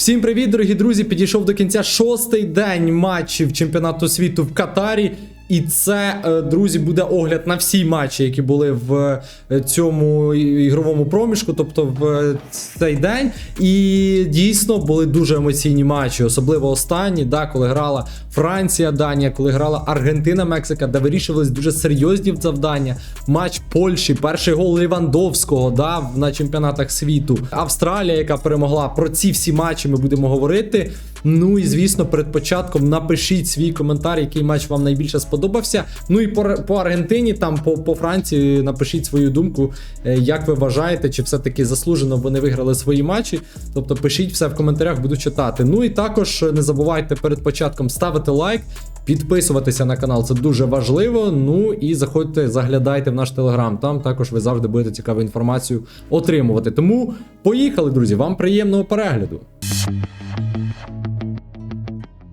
Всім привіт, дорогі друзі! Підійшов до кінця шостий день матчів чемпіонату світу в Катарі. І це, е, друзі, буде огляд на всі матчі, які були в е, цьому ігровому проміжку, тобто в е, цей день. І дійсно були дуже емоційні матчі, особливо останні, да, коли грала Франція, Данія, коли грала Аргентина, Мексика, де вирішувались дуже серйозні завдання. Матч Польщі, перший гол Лівандовського да, на чемпіонатах світу. Австралія, яка перемогла. Про ці всі матчі ми будемо говорити. Ну і звісно, перед початком напишіть свій коментар, який матч вам найбільше сподобався. Ну і по, по Аргентині, там по, по Франції, напишіть свою думку, е, як ви вважаєте, чи все-таки заслужено вони виграли свої матчі. Тобто пишіть все в коментарях, буду читати. Ну і також не забувайте перед початком ставити лайк. Підписуватися на канал це дуже важливо. Ну і заходьте, заглядайте в наш телеграм. Там також ви завжди будете цікаву інформацію отримувати. Тому поїхали, друзі! Вам приємного перегляду!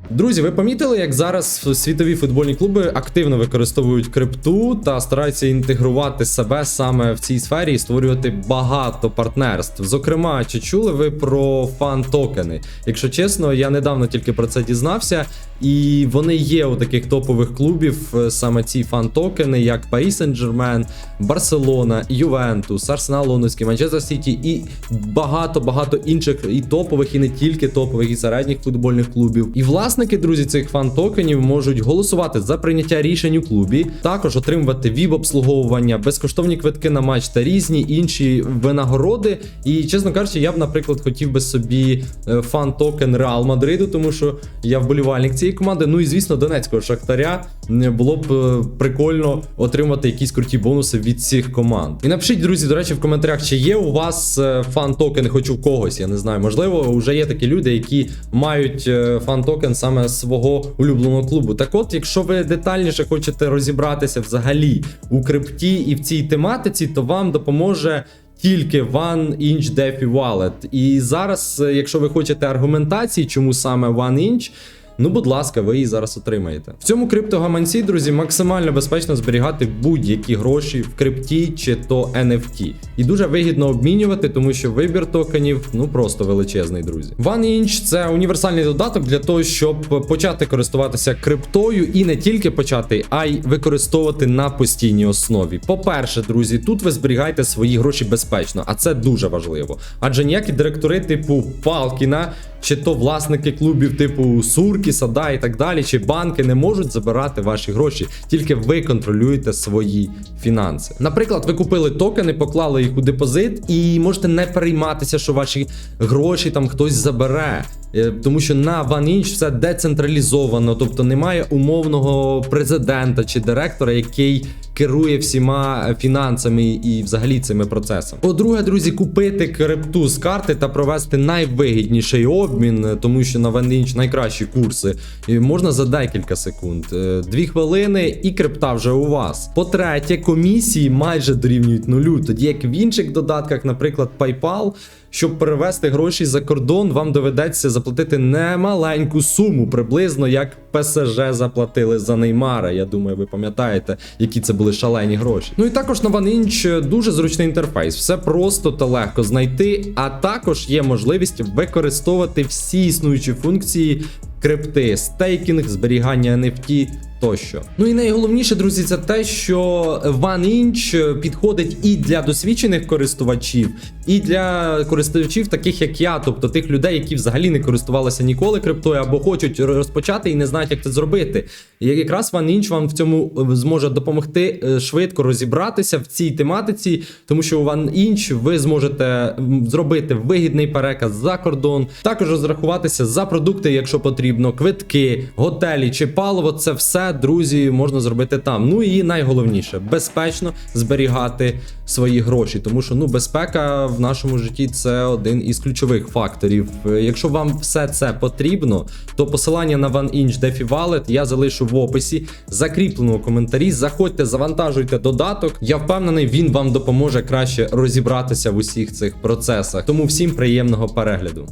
Друзі, ви помітили, як зараз світові футбольні клуби активно використовують крипту та стараються інтегрувати себе саме в цій сфері і створювати багато партнерств. Зокрема, чи чули ви про фан-токени? Якщо чесно, я недавно тільки про це дізнався, і вони є у таких топових клубів е, саме ці фан-токени, як Paris Saint-Germain, Барселона, Ювентус, Арсенал Лондонський, Манчестер Сіті і багато-багато інших і топових, і не тільки топових, і середніх футбольних клубів. І власники, друзі, цих фан-токенів можуть голосувати за прийняття рішень у клубі, також отримувати ВІБ-обслуговування, безкоштовні квитки на матч та різні інші винагороди. І чесно кажучи, я б, наприклад, хотів би собі е, фан-токен Реал Мадриду, тому що я вболівальник цієї команди. Ну і звісно, Донецького Шахтаря було б е, прикольно отримати якісь круті бонуси від цих команд. І напишіть, друзі, до речі, в коментарях, чи є у вас е, фан-токен, хоч у когось, я не знаю. Можливо, вже є такі люди, які мають фан-токен саме свого улюбленого клубу. Так от, якщо ви детальніше хочете розібратися взагалі у крипті і в цій тематиці, то вам допоможе. Тільки One Inch DeFi Wallet. І зараз, е, якщо ви хочете аргументації, чому саме One Inch, Ну, будь ласка, ви її зараз отримаєте. В цьому криптогаманці, друзі, максимально безпечно зберігати будь-які гроші в крипті чи то NFT. І дуже вигідно обмінювати, тому що вибір токенів ну просто величезний, друзі. OneInch – це універсальний додаток для того, щоб почати користуватися криптою і не тільки почати, а й використовувати на постійній основі. По-перше, друзі, тут ви зберігаєте свої гроші безпечно, а це дуже важливо. Адже ніякі директори типу Палкіна чи то власники клубів типу Суркіса, да, і так далі, чи банки не можуть забирати ваші гроші, тільки ви контролюєте свої фінанси. Наприклад, ви купили токени, поклали їх у депозит, і можете не перейматися, що ваші гроші там хтось забере. Е, Тому що на OneInch все децентралізовано, тобто немає умовного президента чи директора, який керує всіма фінансами і взагалі цими процесами. По-друге, друзі, купити крипту з карти та провести найвигідніший обмін, е, тому що на OneInch найкращі курси можна за декілька секунд. Е, Дві хвилини і крипта вже у вас. По-третє, комісії майже дорівнюють нулю, тоді як в інших додатках, наприклад, PayPal. Щоб перевести гроші за кордон, вам доведеться заплатити немаленьку суму, приблизно як ПСЖ заплатили за Неймара. Я думаю, ви пам'ятаєте, які це були шалені гроші. Ну і також на OneInch дуже зручний інтерфейс, все просто та легко знайти, а також є можливість використовувати всі існуючі функції крипти, стейкінг, зберігання NFT тощо. Ну і найголовніше, друзі, це те, що OneInch підходить і для досвідчених користувачів, і для користувачів, таких як я, тобто тих людей, які взагалі не користувалися ніколи криптою або хочуть розпочати і не знають, як це зробити. І якраз OneInch вам в цьому зможе допомогти е, швидко розібратися в цій тематиці, тому що у OneInch ви зможете зробити вигідний переказ за кордон, також розрахуватися за продукти, якщо потрібно, квитки, готелі чи паливо. Це все, друзі, можна зробити там. Ну і найголовніше безпечно зберігати свої гроші, тому що ну безпека в нашому житті це один із ключових факторів. Якщо вам все це потрібно, то посилання на OneInch DeFi Wallet я залишу в описі, закріплено у коментарі. Заходьте, завантажуйте додаток. Я впевнений, він вам допоможе краще розібратися в усіх цих процесах. Тому всім приємного перегляду.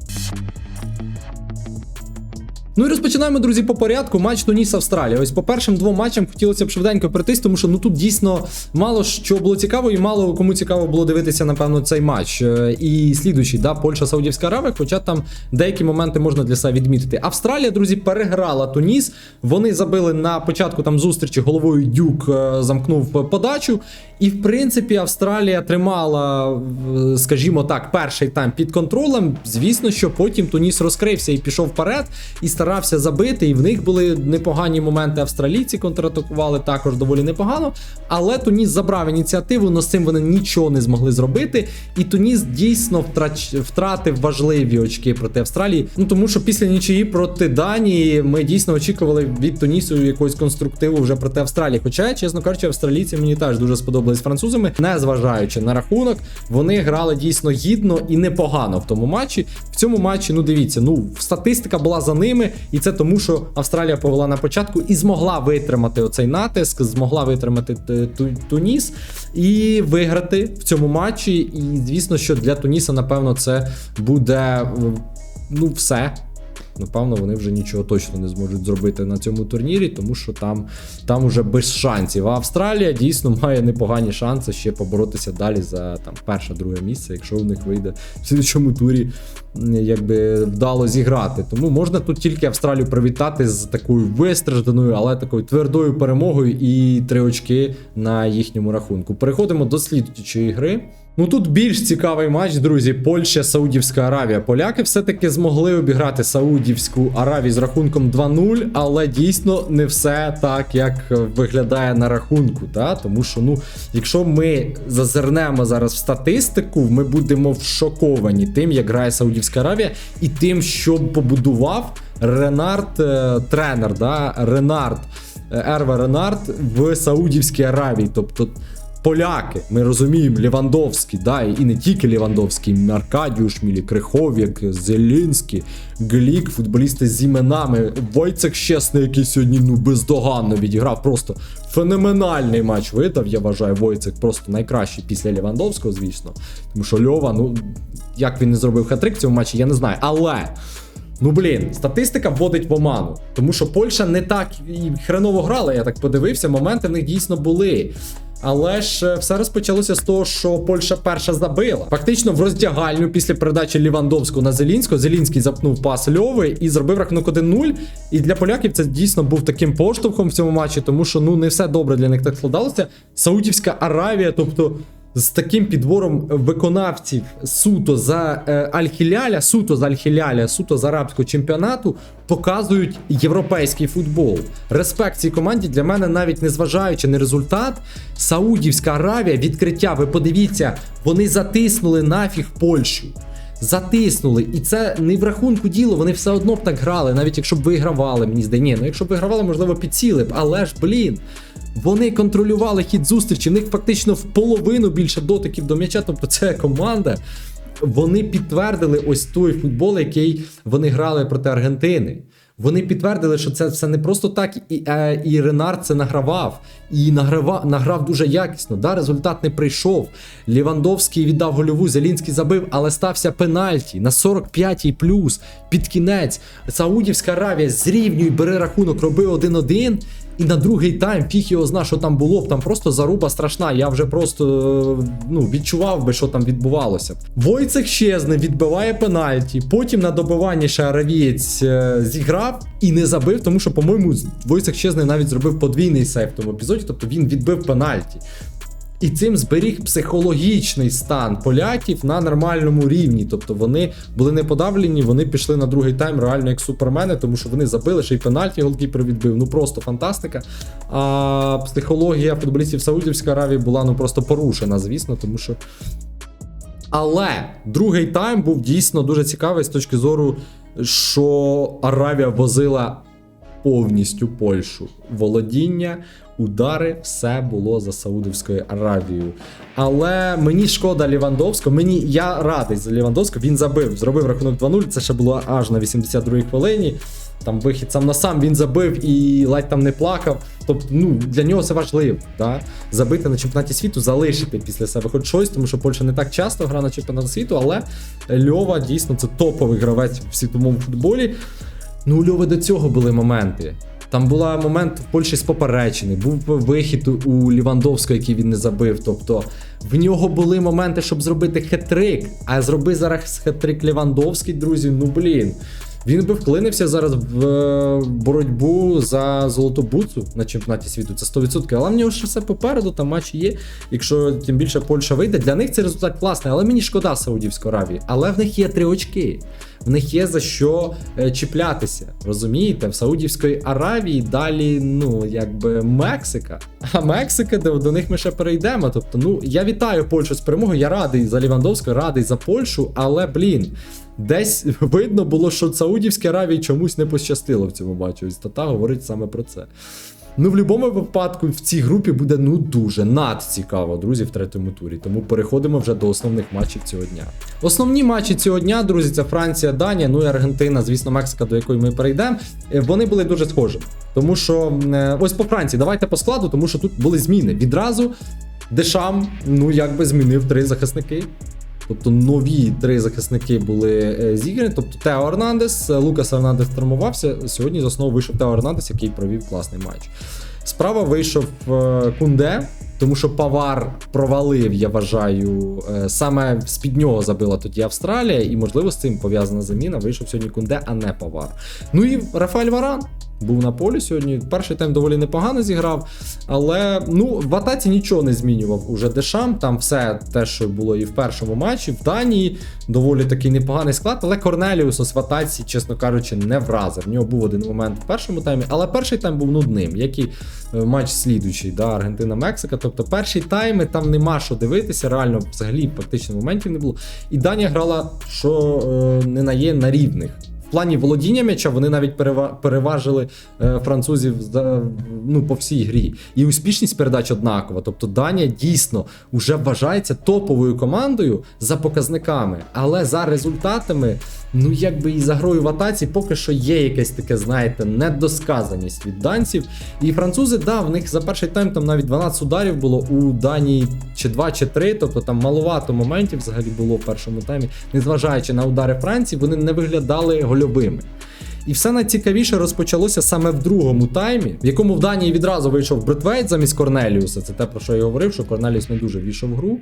Ну і розпочинаємо, друзі, по порядку. Матч Туніс Австралія. Ось по першим двом матчам хотілося б швиденько пройтись, тому що ну тут дійсно мало що було цікаво, і мало кому цікаво було дивитися, напевно, цей матч. Е, І слідуючий, да, Польща, Саудівська Аравія, хоча там деякі моменти можна для себе відмітити. Австралія, друзі, переграла Туніс. Вони забили на початку там зустрічі головою Дюк, е, замкнув подачу. І в принципі Австралія тримала, скажімо так, перший тайм під контролем. Звісно, що потім Туніс розкрився і пішов вперед, і старався забити. І в них були непогані моменти. Австралійці контратакували також доволі непогано. Але Туніс забрав ініціативу, але з цим вони нічого не змогли зробити. І Туніс дійсно втрач... втратив важливі очки проти Австралії. Ну тому що після нічиї проти Данії ми дійсно очікували від Тунісу якогось конструктиву вже проти Австралії. Хоча, чесно кажучи, австралійці мені теж дуже сподобались французами, не зважаючи на рахунок, вони грали дійсно гідно і непогано в тому матчі. В цьому матчі, ну дивіться, ну статистика була за ними, і це тому, що Австралія повела на початку і змогла витримати оцей натиск, змогла витримати Туніс і виграти в цьому матчі. І звісно, що для Туніса, напевно, це буде ну все. Напевно, вони вже нічого точно не зможуть зробити на цьому турнірі, тому що там, там уже без шансів. А Австралія дійсно має непогані шанси ще поборотися далі за там перше-друге місце, якщо в них вийде в слідчому турі якби вдало зіграти. Тому можна тут тільки Австралію привітати з такою вистражданою, але такою твердою перемогою і три очки на їхньому рахунку. Переходимо до слідчої гри. Ну тут більш цікавий матч, друзі. Польща, Саудівська Аравія. Поляки все-таки змогли обіграти Саудівську Аравію з рахунком 2-0, але дійсно не все так, як виглядає на рахунку. Та? Тому що, ну, якщо ми зазирнемо зараз в статистику, ми будемо шоковані тим, як грає Саудівська Аравія, і тим, що побудував Ренард, е, тренер, да? Ренард, е, Ерве Ренард в Саудівській Аравії. Тобто поляки, ми розуміємо, Лівандовський, да, і не тільки Лівандовський, Аркадіуш, Мілі, Крихов'як, Зелінський, Глік, футболісти з іменами. Войцек Щесний, який сьогодні ну бездоганно відіграв. Просто феноменальний матч видав. Я вважаю, Войцек просто найкращий після Лівандовського, звісно. Тому що Льова, ну як він не зробив хатрик в цьому матчі, я не знаю. Але. Ну блін, статистика вводить в оману, тому що Польща не так і хреново грала, я так подивився, моменти в них дійсно були. Але ж е, все розпочалося з того, що Польща перша забила. Фактично в роздягальню після передачі Лівандовського на Зелінського. Зелінський запнув пас Льови і зробив рахунок 1-0. І для поляків це дійсно був таким поштовхом в цьому матчі, тому що ну не все добре для них так складалося. Саудівська Аравія, тобто з таким підбором виконавців суто за е, Аль-Хіляля, суто з Аль-Хіляля, суто з арабського чемпіонату показують європейський футбол. Респект цій команді для мене, навіть не зважаючи на результат, Саудівська Аравія, відкриття. Ви подивіться, вони затиснули нафіг Польщу. Затиснули, і це не в рахунку діло, вони все одно б так грали, навіть якщо б вигравали, мені. Ні, ну якщо б вигравали, можливо, підсіли б, але ж, блін. Вони контролювали хід зустрічі, в них фактично в половину більше дотиків до м'яча, тобто це команда. Вони підтвердили ось той футбол, який вони грали проти Аргентини. Вони підтвердили, що це все не просто так, і, е, і Ренард це награвав, і награва, награв дуже якісно. Да, результат не прийшов. Лівандовський віддав гольову, Зелінський забив, але стався пенальті на 45-й плюс під кінець. Саудівська Аравія зрівнює, бере рахунок, роби 1-1. І на другий тайм фіг його зна, що там було б. Там просто заруба страшна. Я вже просто е, ну, відчував би, що там відбувалося. Войцех щезне, відбиває пенальті. Потім на добиванні ще аравієць е, зіграв і не забив, тому що, по-моєму, Войцех щезне навіть зробив подвійний сейф в тому епізоді, тобто він відбив пенальті. І цим зберіг психологічний стан поляків на нормальному рівні. Тобто вони були не подавлені, вони пішли на другий тайм реально як супермени, тому що вони забили ще й пенальті голкіпер відбив. Ну просто фантастика. А психологія футболістів Саудівської Аравії була ну просто порушена, звісно, тому що. Але другий тайм був дійсно дуже цікавий з точки зору, що Аравія возила повністю Польщу. Володіння, удари, все було за Саудівською Аравією. Але мені шкода Лівандовського. Мені я радий за Лівандовського. Він забив, зробив рахунок 2-0. Це ще було аж на 82-й хвилині. Там вихід сам на сам він забив і ледь там не плакав. Тобто, ну для нього це важливо. Да? Забити на чемпіонаті світу, залишити після себе хоч щось, тому що Польща не так часто грає на чемпіонаті світу, але Льова дійсно це топовий гравець в світовому футболі. Ну, у Льови до цього були моменти. Там була момент в Польщі з поперечини, був вихід у Лівандовського, який він не забив. Тобто в нього були моменти, щоб зробити хет-трик. А зроби зараз хет-трик Лівандовський, друзі. Ну блін. Він би вклинився зараз в е, боротьбу за золоту буцу на чемпіонаті світу. Це 100%. Але в нього ще все попереду, там матчі є. Якщо тим більше Польща вийде, для них цей результат класний, але мені шкода Саудівської Аравії. Але в них є три очки. В них є за що е, чіплятися. Розумієте? В Саудівської Аравії далі, ну, якби Мексика. А Мексика, де до них ми ще перейдемо. Тобто, ну я вітаю Польщу з перемогою. Я радий за Лівандовського, радий за Польщу, але блін. Десь видно було, що Саудівській Аравії чомусь не пощастило в цьому матчі. Ось Тата говорить саме про це. Ну, в будь-якому випадку в цій групі буде ну дуже надцікаво, друзі, в третьому турі. Тому переходимо вже до основних матчів цього дня. Основні матчі цього дня, друзі, це Франція, Данія, ну і Аргентина, звісно, Мексика, до якої ми перейдемо. Е, Вони були дуже схожі. Тому що е, ось по Франції, давайте по складу, тому що тут були зміни. Відразу Дешам, ну якби змінив три захисники. Тобто нові три захисники були е, зіграні. Тобто Тео Ернандес, е, Лукас Ернандес травмувався. Сьогодні з основи вийшов Тео Ернандес, який провів класний матч. Справа вийшов е, Кунде, тому що Павар провалив, я вважаю, саме з-під нього забила тоді Австралія, і можливо з цим пов'язана заміна. Вийшов сьогодні Кунде, а не Павар. Ну і Рафаель Варан. Був на полі сьогодні. Перший тайм доволі непогано зіграв, але ну в атаці нічого не змінював уже Дешам. Там все те, що було і в першому матчі. В Данії доволі такий непоганий склад, але Корнеліус в атаці, чесно кажучи, не вразив. В нього був один момент в першому таймі, але перший тайм був нудним, як і е, матч слідуючий, да, Аргентина-Мексика. Тобто перші тайми там нема що дивитися, реально взагалі практично моментів не було. І Данія грала, що е, не на є на рівних. Плані володіння м'яча вони навіть перева- переважили е, французів ну, по всій грі. І успішність передач однакова. Тобто Данія дійсно вже вважається топовою командою за показниками, але за результатами, ну якби і за грою в атаці, поки що є якесь таке, знаєте, недосказаність від данців. І французи, да, в них за перший тайм там навіть 12 ударів було у Данії чи 2, чи 3, тобто там маловато моментів взагалі було в першому таймі. Незважаючи на удари Франції, вони не виглядали гольовими. І все найцікавіше розпочалося саме в другому таймі, в якому в Данії відразу вийшов Бретвейт замість Корнеліуса. Це те, про що я говорив, що Корнеліус не дуже війшов в гру.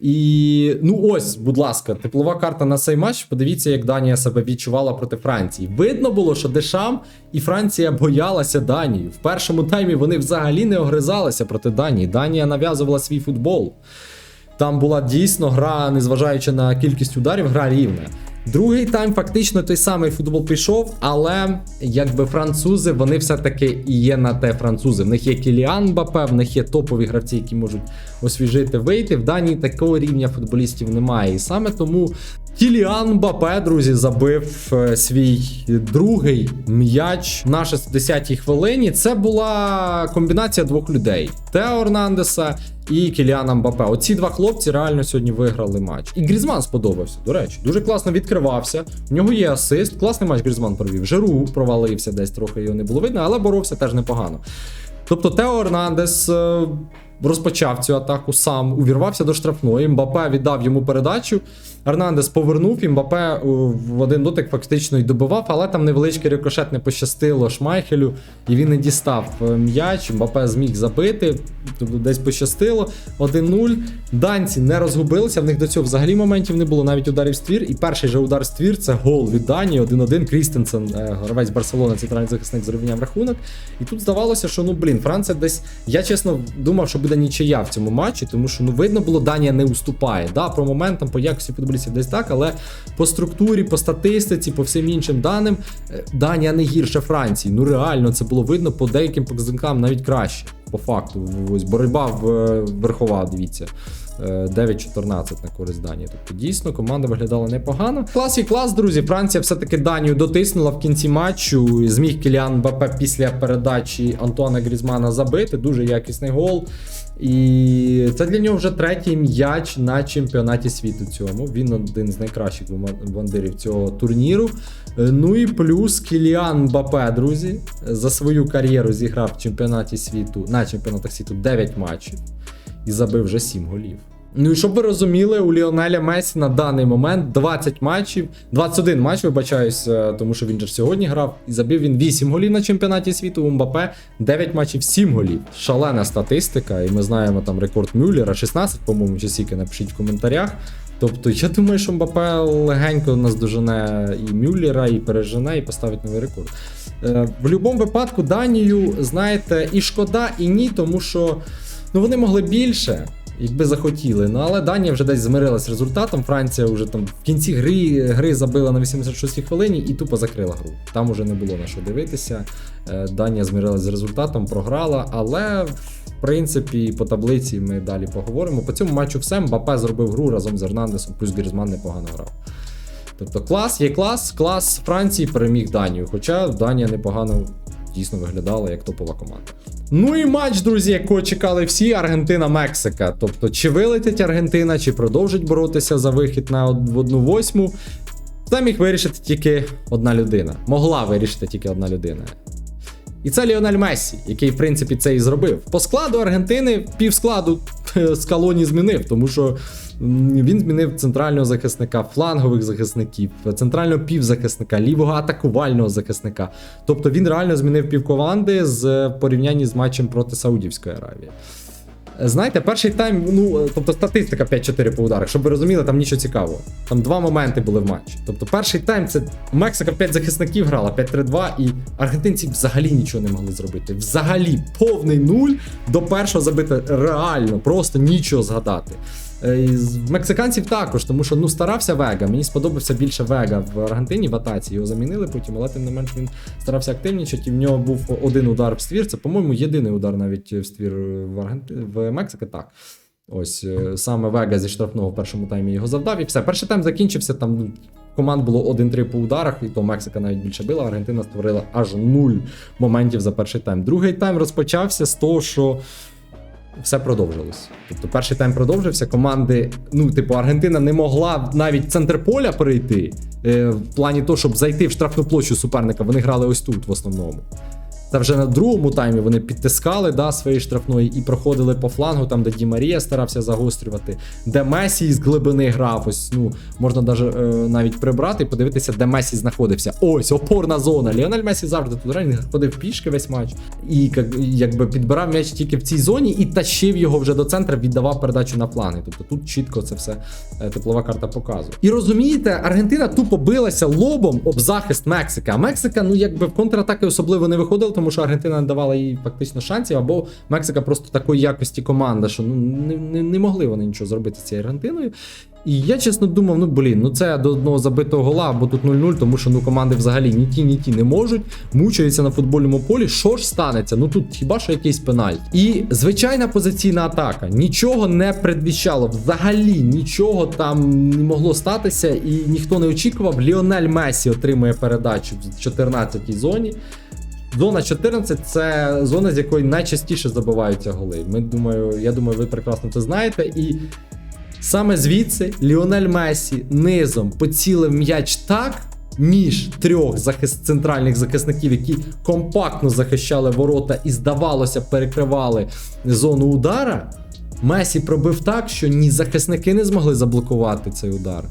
І ну ось, будь ласка, теплова карта на цей матч. Подивіться, як Данія себе відчувала проти Франції. Видно було, що Дешам і Франція боялася Данії. В першому таймі вони взагалі не огризалися проти Данії. Данія нав'язувала свій футбол. Там була дійсно гра, незважаючи на кількість ударів, гра рівна. Другий тайм фактично той самий футбол пішов, але якби французи, вони все-таки і є на те французи. В них є Кіліан Бапе, в них є топові гравці, які можуть освіжити, вийти. В Данії такого рівня футболістів немає. І саме тому Кіліан Бапе, друзі, забив е, свій другий м'яч на 60-й хвилині. Це була комбінація двох людей: Тео Орнандеса і Кіліана Мбапе. Оці два хлопці реально сьогодні виграли матч. І Грізман сподобався, до речі, дуже класно відкривався. В нього є асист. Класний матч Грізман провів. Жиру провалився десь трохи його не було видно, але боровся теж непогано. Тобто Тео Орнандес е, розпочав цю атаку сам, увірвався до штрафної. Мбапе віддав йому передачу. Ернандес повернув, і Мбапе е, в один дотик фактично й добивав, але там невеличкий рикошет не пощастило Шмайхелю, і він не дістав е, м'яч. Мбапе зміг забити, тобто десь пощастило. 1-0. Данці не розгубилися, в них до цього взагалі моментів не було, навіть ударів ствір. І перший же удар ствір це гол від Данії. 1-1. Крістенсен, е, гравець Барселони, центральний захисник зрівняв рахунок. І тут здавалося, що ну блін, Франція десь. Я чесно думав, що буде нічия в цьому матчі, тому що ну видно було, Данія не уступає. Да, про моментам, по якості футболістів десь так, але по структурі, по статистиці, по всім іншим даним, е, Данія не гірше Франції. Ну реально це було видно по деяким показникам навіть краще. По факту, ось боротьба в е, верхова, дивіться. Е, 9-14 на користь Данії. Тобто дійсно команда виглядала непогано. Клас і клас, друзі. Франція все-таки Данію дотиснула в кінці матчу. Зміг Кіліан Бапе після передачі Антуана Грізмана забити. Дуже якісний гол. І це для нього вже третій м'яч на чемпіонаті світу цьому. Він один з найкращих бомбардирів цього турніру. Е, Ну і плюс Кіліан Бапе, друзі, за свою кар'єру зіграв в чемпіонаті світу на чемпіонатах світу 9 матчів і забив вже 7 голів. Ну і щоб ви розуміли, у Ліонеля Месі на даний момент 20 матчів, 21 матч, вибачаюсь, е, тому що він же сьогодні грав, і забив він 8 голів на чемпіонаті світу. У Мбапе 9 матчів, 7 голів. Шалена статистика, і ми знаємо там рекорд Мюллера, 16, по-моєму, чи скільки, напишіть в коментарях. Тобто, я думаю, що Мбапе легенько наздожене і Мюллера, і пережене, і поставить новий рекорд. Е, В будь-якому випадку Данію, знаєте, і шкода, і ні, тому що ну, вони могли більше. Якби захотіли, ну але Данія вже десь змирилась з результатом. Франція вже там в кінці гри гри забила на 86-й хвилині і тупо закрила гру. Там уже не було на що дивитися. Е, Данія змирилась з результатом, програла, але в принципі по таблиці ми далі поговоримо. По цьому матчу все Мбапе зробив гру разом з Ернандесом, плюс Грізман непогано грав. Тобто клас є клас, клас Франції переміг Данію. Хоча Данія непогано дійсно виглядала як топова команда. Ну і матч, друзі, якого чекали всі Аргентина-Мексика. Тобто, чи вилетить Аргентина, чи продовжить боротися за вихід на од- в одну восьму. Це міг вирішити тільки одна людина. Могла вирішити тільки одна людина. І це Ліонель Мессі, який, в принципі, це і зробив. По складу Аргентини пів складу Скалоні змінив, тому що він змінив центрального захисника, флангових захисників, центрального півзахисника, лівого атакувального захисника. Тобто він реально змінив пів команди з в порівнянні з матчем проти Саудівської Аравії. Знаєте, перший тайм, ну е, тобто статистика 5-4 по ударах, щоб ви розуміли, там нічого цікавого. Там два моменти були в матчі. Тобто, перший тайм це Мексика 5 захисників грала, 5-3-2, і аргентинці взагалі нічого не могли зробити. Взагалі, повний нуль до першого забити реально, просто нічого згадати. Е, з- мексиканців також, тому що ну старався Вега. Мені сподобався більше Вега в Аргентині в атаці. Його замінили потім, але тим не менш він старався активнічати. І в нього був один удар в ствір. Це, по-моєму, єдиний удар навіть в ствір в Аргенти... в Мексики. Так. Ось е, саме Вега зі штрафного в першому таймі його завдав. І все. Перший тайм закінчився. Там ну, команд було 1-3 по ударах, і то Мексика навіть більше била. Аргентина створила аж нуль моментів за перший тайм. Другий тайм розпочався з того, що все продовжилось. Тобто перший тайм продовжився. Команди, ну, типу, Аргентина не могла навіть центр поля перейти. Е, в плані того, щоб зайти в штрафну площу суперника, вони грали ось тут в основному. Це вже на другому таймі вони підтискали да, своєї штрафної і проходили по флангу, там, де Ді Марія старався загострювати, де Месі з глибини грав. Ось, ну, можна даже, е, навіть прибрати і подивитися, де Месі знаходився. Ось, опорна зона. Ліонель Месі завжди тут він ходив пішки весь матч. І як- якби підбирав м'яч тільки в цій зоні і тащив його вже до центру, віддавав передачу на фланги. Тобто тут чітко це все е, теплова карта показує. І розумієте, Аргентина тупо билася лобом об захист Мексики. А Мексика, ну якби в контратаки особливо не виходила, тому що Аргентина не давала їй фактично шансів, або Мексика просто такої якості команда, що ну не, не, не могли вони нічого зробити з цією Аргентиною. І я чесно думав, ну блін, ну це до одного забитого гола, або тут 0-0, тому що ну команди взагалі ні ті, ні ті не можуть, мучаються на футбольному полі. Що ж станеться? Ну тут хіба що якийсь пеналь. І звичайна позиційна атака нічого не предвіщало. Взагалі нічого там не могло статися, і ніхто не очікував. Ліонель Месі отримує передачу в 14-й зоні. Зона 14 це зона, з якої найчастіше забиваються голи. Ми думаю, я думаю, ви прекрасно це знаєте. І саме звідси Ліонель Месі низом поцілив м'яч так. Між трьох захис... центральних захисників, які компактно захищали ворота і, здавалося, перекривали зону удара. Месі пробив так, що ні захисники не змогли заблокувати цей удар.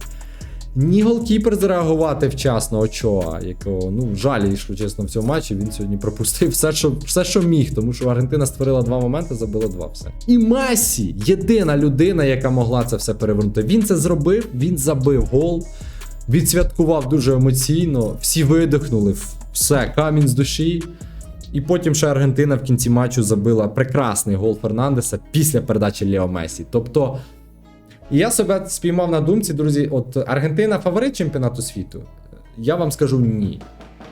Ні голкіпер зреагувати вчасно Очоа, якого ну жаль, якщо чесно, в цьому матчі він сьогодні пропустив все, що все, що міг, тому що Аргентина створила два моменти, забила два все. І Месі єдина людина, яка могла це все перевернути. Він це зробив, він забив гол, відсвяткував дуже емоційно, всі видихнули, все, камінь з душі. І потім ще Аргентина в кінці матчу забила прекрасний гол Фернандеса після передачі Лео Месі. Тобто і я себе спіймав на думці, друзі. От Аргентина фаворит чемпіонату світу? Я вам скажу ні.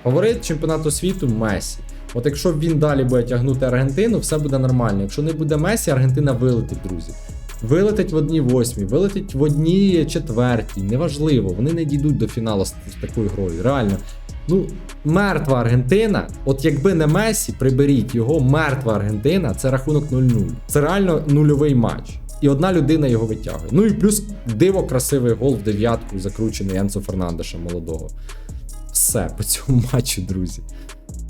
Фаворит чемпіонату світу Месі. От якщо він далі буде тягнути Аргентину, все буде нормально. Якщо не буде Месі, Аргентина вилетить, друзі. Вилетить в одній восьмій, вилетить в одній четвертій. Неважливо, вони не дійдуть до фіналу з, такою грою. Реально. Ну, мертва Аргентина. От якби не Месі, приберіть його, мертва Аргентина, це рахунок 0-0. Це реально нульовий матч. І одна людина його витягує. Ну і плюс диво красивий гол в дев'ятку, закручений Енсо Фернандеша молодого. Все по цьому матчу, друзі.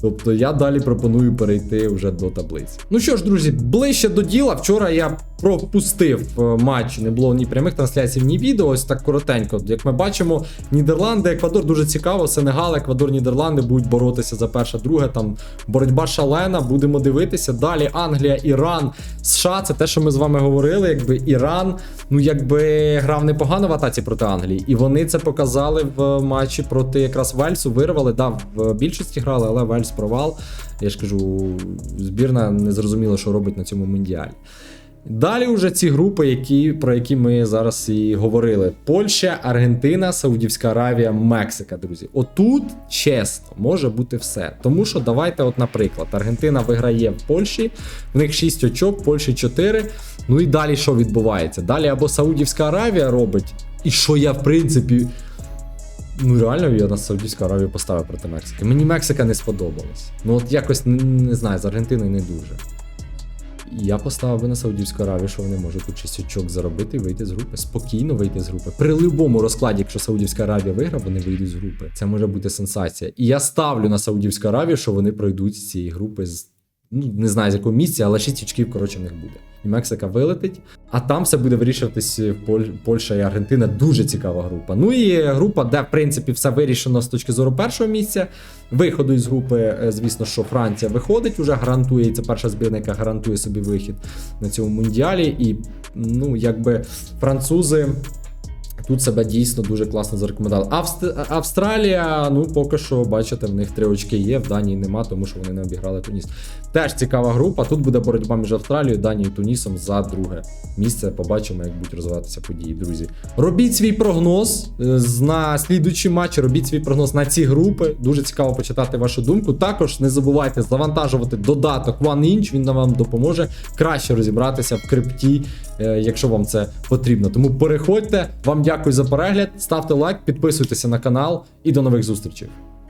Тобто я далі пропоную перейти вже до таблиці. Ну що ж, друзі, ближче до діла. Вчора я пропустив е, матч, не було ні прямих трансляцій, ні відео. Ось так коротенько. Як ми бачимо, Нідерланди, Еквадор дуже цікаво. Сенегал, Еквадор, Нідерланди будуть боротися за перше, друге. Там боротьба шалена. Будемо дивитися. Далі Англія, Іран, США. Це те, що ми з вами говорили. Якби Іран, ну якби грав непогано в атаці проти Англії, і вони це показали в матчі проти якраз Вельсу. Вирвали. Да, в більшості грали, але Вельс провал. Я ж кажу, збірна не зрозуміла, що робить на цьому мундіалі. Далі вже ці групи, які, про які ми зараз і говорили: Польща, Аргентина, Саудівська Аравія, Мексика, друзі. Отут чесно може бути все. Тому що давайте, от, наприклад, Аргентина виграє в Польщі, в них 6 очок, Польщі 4. Ну і далі що відбувається? Далі або Саудівська Аравія робить, і що я, в принципі. Ну, реально, я на Саудівську Аравію поставив проти Мексики. Мені Мексика не сподобалась. Ну, от якось не, не знаю, з Аргентиною не дуже. Я поставив би на Саудівську Аравію, що вони можуть тут 6 очок заробити і вийти з групи. Спокійно вийти з групи. При будь-якому розкладі, якщо Саудівська Аравія виграє, вони вийдуть з групи. Це може бути сенсація. І я ставлю на Саудівську Аравію, що вони пройдуть з цієї групи з ну не знаю з якого місця, але 6 очків, коротше, в них буде. І Мексика вилетить, а там все буде вирішуватись Поль... Польща і Аргентина. Дуже цікава група. Ну і група, де в принципі все вирішено з точки зору першого місця. Виходу із групи, е, звісно, що Франція виходить, уже гарантує. і Це перша збірна, яка гарантує собі вихід на цьому мундіалі. І ну, якби французи. Тут себе дійсно дуже класно зарекомендували. Авст... Австралія, ну поки що, бачите, в них три очки є, в Данії нема, тому що вони не обіграли Туніс. Теж цікава група. Тут буде боротьба між Австралією, Данією і Тунісом за друге місце. Побачимо, як будуть розвиватися події, друзі. Робіть свій прогноз е, на слідуючі матчі, робіть свій прогноз на ці групи. Дуже цікаво почитати вашу думку. Також не забувайте завантажувати додаток OneInch, він вам допоможе краще розібратися в крипті, якщо вам це потрібно. Тому переходьте. Вам дякую за перегляд, ставте лайк, підписуйтеся на канал і до нових зустрічей.